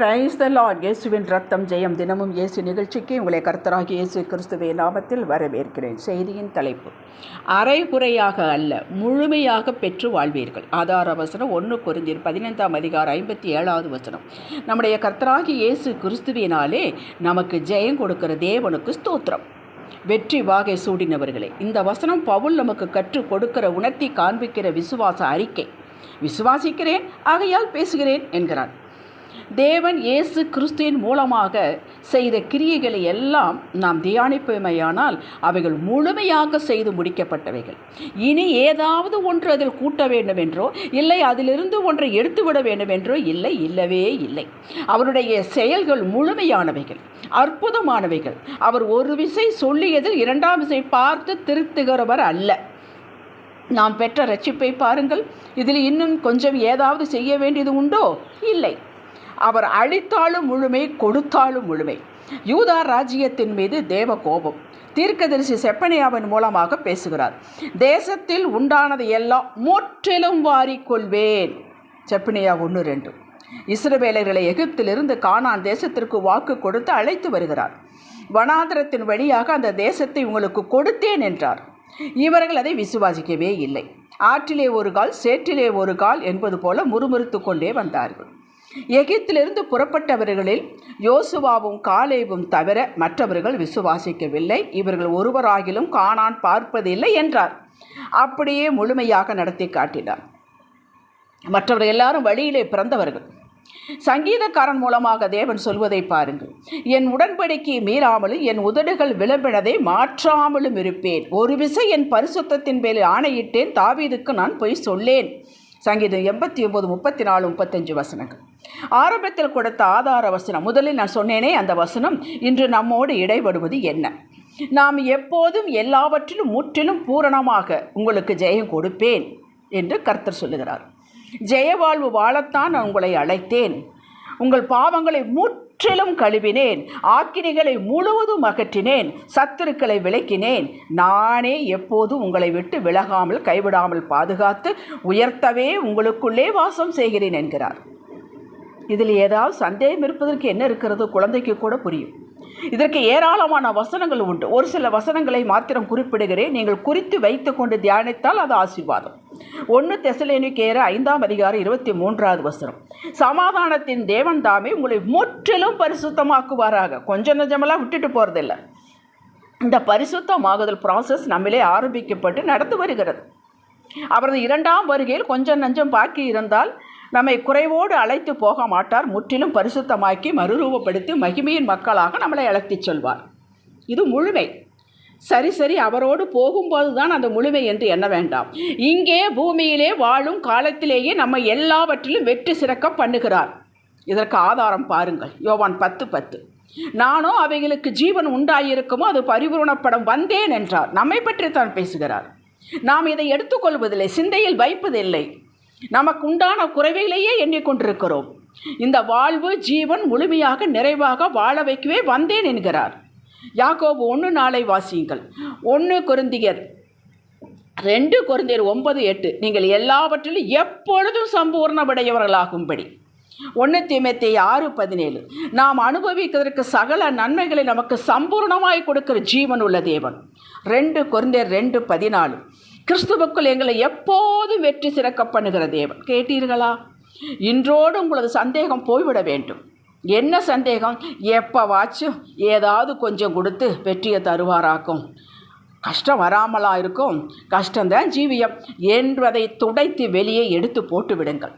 Praise the Lord இயேசுவின் ரத்தம் ஜெயம் தினமும் இயேசு நிகழ்ச்சிக்கு உங்களை கர்த்தராகி இயேசு கிறிஸ்துவே நாமத்தில் வரவேற்கிறேன். செய்தியின் தலைப்பு அரைகுறையாக அல்ல முழுமையாக பெற்று வாழ்வீர்கள். ஆதார வசனம் ஒன்று குருந்தீர் பதினைந்தாம் அதிகாரம் ஐம்பத்தி ஏழாவது வசனம். நம்முடைய கர்த்தராகி இயேசு கிறிஸ்துவினாலே நமக்கு ஜெயம் கொடுக்கிற தேவனுக்கு ஸ்தோத்திரம். வெற்றி வாகை சூடினவர்களே இந்த வசனம் பவுல் நமக்கு கற்றுக் கொடுக்கிற உணர்த்தி காண்பிக்கிற விசுவாச அறிக்கை. விசுவாசிக்கிறேன் ஆகையால் பேசுகிறேன் என்கிறான் தேவன் இயேசு கிறிஸ்துவின் மூலமாக செய்த கிரியைகளை எல்லாம் நாம் தியானிப்போமையானால் அவைகள் முழுமையாக செய்து முடிக்கப்பட்டவைகள். இனி ஏதாவது ஒன்று அதில் கூட்ட வேண்டும் என்றோ இல்லை அதிலிருந்து ஒன்றை எடுத்துவிட வேண்டும் என்றோ இல்லை இல்லவே இல்லை. அவருடைய செயல்கள் முழுமையானவைகள் அற்புதமானவைகள். அவர் ஒரு விசை சொல்லியதில் இரண்டாம் விசை பார்த்து திருத்துகிறவர் அல்ல. நாம் பெற்ற ரட்சிப்பை பாருங்கள். இதில் இன்னும் கொஞ்சம் ஏதாவது செய்ய வேண்டியது உண்டோ? இல்லை. அவர் அழித்தாலும் முழுமை கொடுத்தாலும் முழுமை. யூதா ராஜ்யத்தின் மீது தேவ கோபம். தீர்க்கதரிசி செப்பனியாவின் மூலமாக பேசுகிறார். தேசத்தில் உண்டானது எல்லாம் முற்றிலும் வாரிக்கொள்வேன் செப்பனியா ஒன்று ரெண்டு. இஸ்ரவேலர்களை எகிப்திலிருந்து கானான் தேசத்திற்கு வாக்கு கொடுத்து அழைத்து வருகிறார். வனாந்திரத்தின் வழியாக அந்த தேசத்தை உங்களுக்கு கொடுத்தேன் என்றார். இவர்கள் அதை விசுவாசிக்கவே இல்லை. ஆற்றிலே ஒரு கால் சேற்றிலே ஒரு கால் என்பது போல முறுமுறுத்து கொண்டே வந்தார்கள். எகிப்திலிருந்து புறப்பட்டவர்களில் யோசுவாவும் காலேவும் தவிர மற்றவர்கள் விசுவாசிக்கவில்லை. இவர்கள் ஒருவராகிலும் காணான் பார்ப்பதில்லை என்றார். அப்படியே முழுமையாக நடத்தி காட்டினார். மற்றவர்கள் எல்லாரும் வழியிலே பிறந்தவர்கள். சங்கீதக்காரன் மூலமாக தேவன் சொல்வதை பாருங்கள். என் உடன்படிக்கை மீறாமலும் என் உதடுகள் விளம்பினதை மாற்றாமலும் இருப்பேன். ஒரு விசை என் பரிசுத்தத்தின் மேலே ஆணையிட்டேன். தாவீதுக்கு நான் போய் சொல்லேன். சங்கீதம் எண்பத்தி ஒம்பது முப்பத்தி நாலு முப்பத்தஞ்சு வசனங்கள். ஆரம்பத்தில் கொடுத்த ஆதார வசனம் முதலில் நான் சொன்னேனே அந்த வசனம் இன்று நம்மோடு இடைபடுவது என்ன? நாம் எப்போதும் எல்லாவற்றிலும் முற்றிலும் பூரணமாக உங்களுக்கு ஜெயம் கொடுப்பேன் என்று கர்த்தர் சொல்லுகிறார். ஜெயவாழ்வு வாழத்தான் நான் உங்களை அழைத்தேன். உங்கள் பாவங்களை முற்றிலும் கழுவினேன். ஆக்கினிகளை முழுவதும் அகற்றினேன். சத்துருக்களை விளக்கினேன் நானே எப்போதும் உங்களை விட்டு விலகாமல் கைவிடாமல் பாதுகாத்து உயர்த்தவே உங்களுக்குள்ளே வாசம் செய்கிறேன் என்கிறார். இதில் ஏதாவது சந்தேகம் இருப்பதற்கு என்ன இருக்கிறது? குழந்தைக்கு கூட புரியும். இதற்கு ஏராளமான வசனங்கள் உண்டு. ஒரு சில வசனங்களை மாத்திரம் குறிப்பிடுகிறேன். நீங்கள் குறித்து வைத்து கொண்டு தியானித்தால் அது ஆசீர்வாதம். ஒன்று தெசலேனிக்கேற ஐந்தாம் அதிகாரம் இருபத்தி மூன்றாவது வசனம். சமாதானத்தின் தேவன் தாமே உங்களை முற்றிலும் பரிசுத்தமாக்குவாராக. கொஞ்சம் நஞ்சமெல்லாம் விட்டுட்டு போகிறதில்ல இந்த பரிசுத்தமாகுதல் ப்ராசஸ் நம்மளே ஆரம்பிக்கப்பட்டு நடந்து வருகிறது. அவரது இரண்டாம் வருகையில் கொஞ்சம் நஞ்சம் பாக்கி இருந்தால் நம்மை குறைவோடு அழைத்து போக மாட்டார் முற்றிலும் பரிசுத்தமாக்கி மறுரூபப்படுத்தி மகிமையின் மக்களாக நம்மளை அழைத்து சொல்வார். இது முழுமை. சரி சரி அவரோடு போகும்போது தான் அந்த முழுமை என்று எண்ண வேண்டாம். இங்கே பூமியிலே வாழும் காலத்திலேயே நம்ம எல்லாவற்றிலும் வெற்றி சிறக்க பண்ணுகிறார். இதற்கு ஆதாரம் பாருங்கள். யோவான் பத்து பத்து. நானோ அவைகளுக்கு ஜீவன் உண்டாயிருக்குமோ அது பரிபூரணப்படம் வந்தேன் என்றார். நம்மை பற்றி தான் பேசுகிறார். நாம் இதை எடுத்துக்கொள்வதில்லை சிந்தையில் வைப்பதில்லை. நமக்கு உண்டான குறைவையிலேயே எண்ணிக்கொண்டிருக்கிறோம். இந்த வாழ்வு ஜீவன் முழுமையாக நிறைவாக வாழ வைக்கவே வந்தேன் என்கிறார். யாக்கோபு ஒன்று நாளை வாசியுங்கள். ஒன்று குருந்தியர் ரெண்டு குருந்தியர் ஒன்பது எட்டு. நீங்கள் எல்லாவற்றிலும் எப்பொழுதும் சம்பூர்ணமடையவர்களாகும்படி. ஒன்று தீமத்தை ஆறு பதினேழு. நாம் அனுபவிக்கிறதற்கு சகல நன்மைகளை நமக்கு சம்பூர்ணமாய் கொடுக்கிற ஜீவன் உள்ள தேவன். ரெண்டு குருந்தியர் ரெண்டு பதினாலு. கிறிஸ்துவுக்குள் எங்களை எப்போதும் வெற்றி சிறக்க பண்ணுகிற தேவன். கேட்டீர்களா? இன்றோடு உங்களது சந்தேகம் போய்விட வேண்டும். என்ன சந்தேகம்? எப்போவாச்சும் ஏதாவது கொஞ்சம் கொடுத்து வெற்றியை தருவாராக்கும். கஷ்டம் வராமலா இருக்கும். கஷ்டம்தான் ஜீவியம் என்பதை துடைத்து வெளியே எடுத்து போட்டு விடுங்கள்.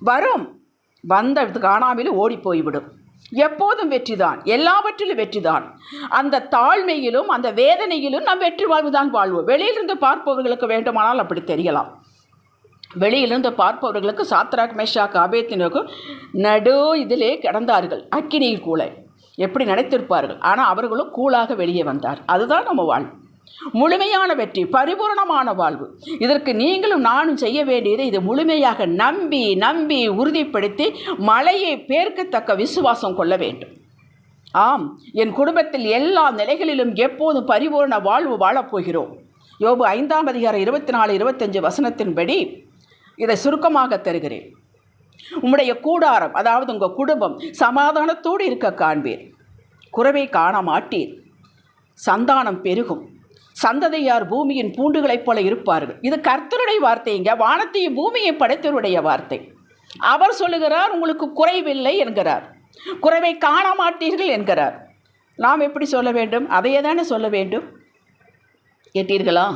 வரும். வந்த காணாமலும் ஓடி போய்விடும். எப்போதும் வெற்றிதான். எல்லாவற்றிலும் வெற்றிதான். அந்த தாழ்மையிலும் அந்த வேதனையிலும் நாம் வெற்றி வாழ்வுதான் வாழ்வோம். வெளியிலிருந்து பார்ப்பவர்களுக்கு வேண்டுமானால் அப்படி தெரியலாம். வெளியிலிருந்து பார்ப்பவர்களுக்கு சாத்ராக் மேஷாக் ஆபேத்தினுக்கும் நடு இதிலே கிடந்தார்கள். அக்கினியில் கூளை எப்படி நினைத்திருப்பார்கள்? ஆனால் அவர்களும் கூலாக வெளியே வந்தார். அதுதான் நம்ம வாழ்வு. முழுமையான வெற்றி பரிபூரணமான வாழ்வு. இதற்கு நீங்களும் நானும் செய்ய வேண்டியது இது முழுமையாக நம்பி நம்பி உறுதிப்படுத்தி மலையை பேர்க்கத்தக்க விசுவாசம் கொள்ள வேண்டும். ஆம் என் குடும்பத்தில் எல்லா நிலைகளிலும் எப்போதும் பரிபூர்ண வாழ்வு வாழப்போகிறோம். யோபு ஐந்தாம் அதிகாரம் இருபத்தி நாலு இருபத்தஞ்சு வசனத்தின்படி இதை சுருக்கமாக தருகிறேன். உம்முடைய கூடாரம் அதாவது உங்கள் குடும்பம் சமாதானத்தோடு இருக்க காண்பீர். குறைவை காண மாட்டீர். சந்தானம் பெருகும். சந்ததியார் பூமியின் பூண்டுகளைப் போல இருப்பார்கள். இது கர்த்தருடைய வார்த்தைங்க வானத்தையும் பூமியை படைத்தவருடைய வார்த்தை. அவர் சொல்லுகிறார் உங்களுக்கு குறைவில்லை என்கிறார். குறைவை காண மாட்டீர்கள் என்கிறார். நாம் எப்படி சொல்ல வேண்டும்? அதையே தானே சொல்ல வேண்டும். கேட்டீர்களா?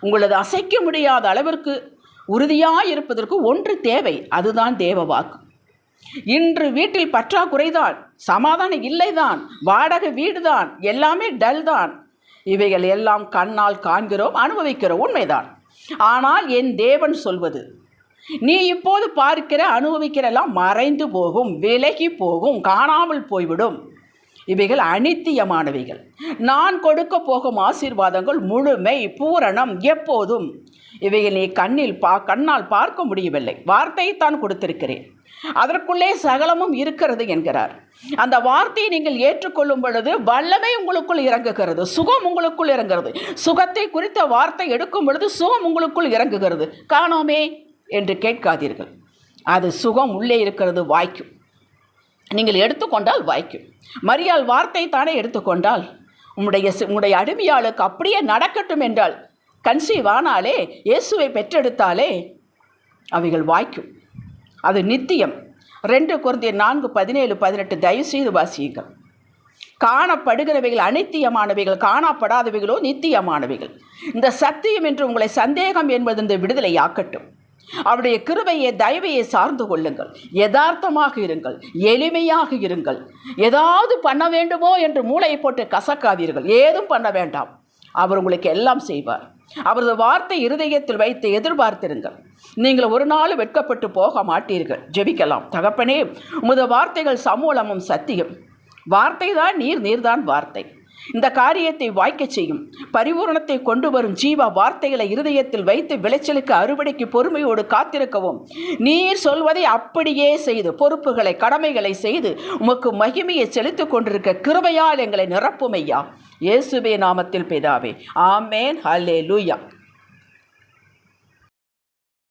உங்களது அசைக்க முடியாத அளவிற்கு உறுதியாக இருப்பதற்கு ஒன்று தேவை. அதுதான் தேவ வாக்கு. இன்று வீட்டில் பற்றாக்குறைதான். சமாதானம் இல்லைதான். வாடகை வீடுதான். எல்லாமே டல் தான் இவைகள் எல்லாம் கண்ணால் காண்கிறோம் அனுபவிக்கிறோம். உண்மைதான். ஆனால் என் தேவன் சொல்வது நீ இப்போது பார்க்கிற அனுபவிக்கிறெல்லாம் மறைந்து போகும் விலகி போகும் காணாமல் போய்விடும். இவைகள் அனித்தியமானவைகள். நான் கொடுக்க போகும் ஆசீர்வாதங்கள் முழுமை பூரணம் எப்போதும். இவைகள் நீ கண்ணில் பா கண்ணால் பார்க்க முடியவில்லை. வார்த்தையை தான் கொடுத்திருக்கிறேன். அதற்குள்ளே சகலமும் இருக்கிறது என்கிறார். அந்த வார்த்தையை நீங்கள் ஏற்றுக்கொள்ளும் பொழுது வல்லமை உங்களுக்குள் இறங்குகிறது சுகம் உங்களுக்குள் இறங்குகிறது. சுகத்தை குறித்த வார்த்தை எடுக்கும் பொழுது சுகம் உங்களுக்குள் இறங்குகிறது. காணோமே என்று கேட்காதீர்கள். அது சுகம் உள்ளே இருக்கிறது வாய்க்கும். நீங்கள் எடுத்துக்கொண்டால் வாய்க்கும். மரியாள் வார்த்தை தானே எடுத்துக்கொண்டால் உம்முடைய உங்களுடைய அடிமையாளுக்கு அப்படியே நடக்கட்டும் என்றால் கன்சீவ் ஆனாலே இயேசுவை பெற்றெடுத்தாலே அவைகள் வாய்க்கும். அது நித்தியம். ரெண்டு குருந்திய நான்கு பதினேழு பதினெட்டு தயவு செய்து வாசியுங்கள். காணப்படுகிறவைகள் அனித்தியமானவைகள் காணப்படாதவைகளோ நித்தியமானவைகள். இந்த சத்தியம் என்று உங்களை சந்தேகம் என்பது இந்த விடுதலை ஆக்கட்டும் அவருடைய கிருபையை தயவையை சார்ந்து கொள்ளுங்கள். யதார்த்தமாக இருங்கள். எளிமையாக இருங்கள். ஏதாவது பண்ண வேண்டுமோ என்று மூளையை போட்டு கசக்காதீர்கள். ஏதும் பண்ண வேண்டாம். அவர் உங்களுக்கு எல்லாம் செய்வார். அவரது வார்த்தை இருதயத்தில் வைத்து எதிர்பார்த்திருங்கள். நீங்கள் ஒரு நாள் வெட்கப்பட்டு போக மாட்டீர்கள். ஜெபிக்கலாம். தகப்பனே உமது வார்த்தைகள் சமூலமும் சத்தியம். வார்த்தை தான் நீர் நீர்தான் வார்த்தை. இந்த காரியத்தை வாய்க்கச் செய்யும். பரிபூரணத்தை கொண்டு வரும் ஜீவா வார்த்தைகளை இருதயத்தில் வைத்து விளைச்சலுக்கு அறுவடைக்கு பொறுமையோடு காத்திருக்கவும். நீர் சொல்வதை அப்படியே செய்து பொறுப்புகளை கடமைகளை செய்து உமக்கு மகிமையை செலுத்திக் கொண்டிருக்க கிருபையால் எங்களை நிரப்புமையா இயேசுபே நாமத்தில் பிதாவே. ஆமேன். ஹல்லே லூயா